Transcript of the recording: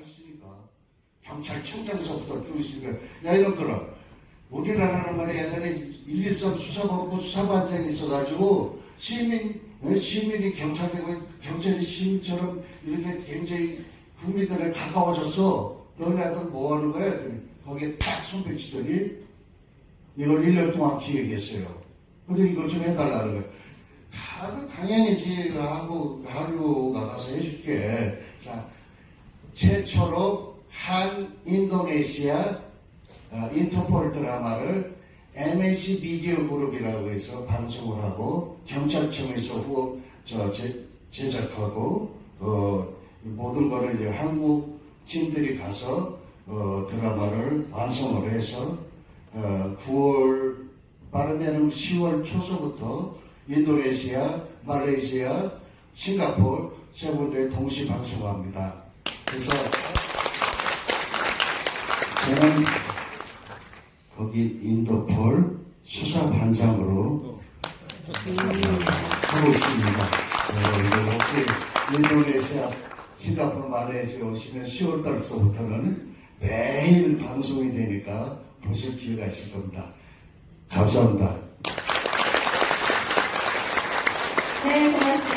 있으니까. 경찰청장서부터 쭉 있으니까. 야, 이놈들아. 우리나라는 말이야 옛날에 113 수사본부 수사반장이 있어가지고 시민, 어, 시민이 경찰되고 경찰이 시민처럼 이렇게 굉장히 국민들에 가까워졌어. 너네들 뭐 하는 거야? 거기에 탁 손붙이더니 이걸 1년 동안 기획했어요. 근데 이걸 좀 해달라는 거예요. 다, 당연히지. 하고, 하루가 가서 해줄게. 자, 최초로 한 인도네시아 어, 인터폴 드라마를 MNC 미디어 그룹이라고 해서 방송을 하고 경찰청에서 후, 저, 제, 제작하고 어, 모든 이제 한국 팀들이 가서 어, 드라마를 완성을 해서 어, 9월 빠르면 10월 초서부터 인도네시아, 말레이시아, 싱가포르 세 군데 동시 방송합니다. 그래서 저는 거기 인도폴 수사반장으로 하고 있습니다. 네, 이제 혹시 인도네시아, 싱가포르, 말레이시아 오시면 10월달서부터는 매일 방송이 되니까 보실 기회가 있을 겁니다. 감사합니다. 네, 고맙습니다.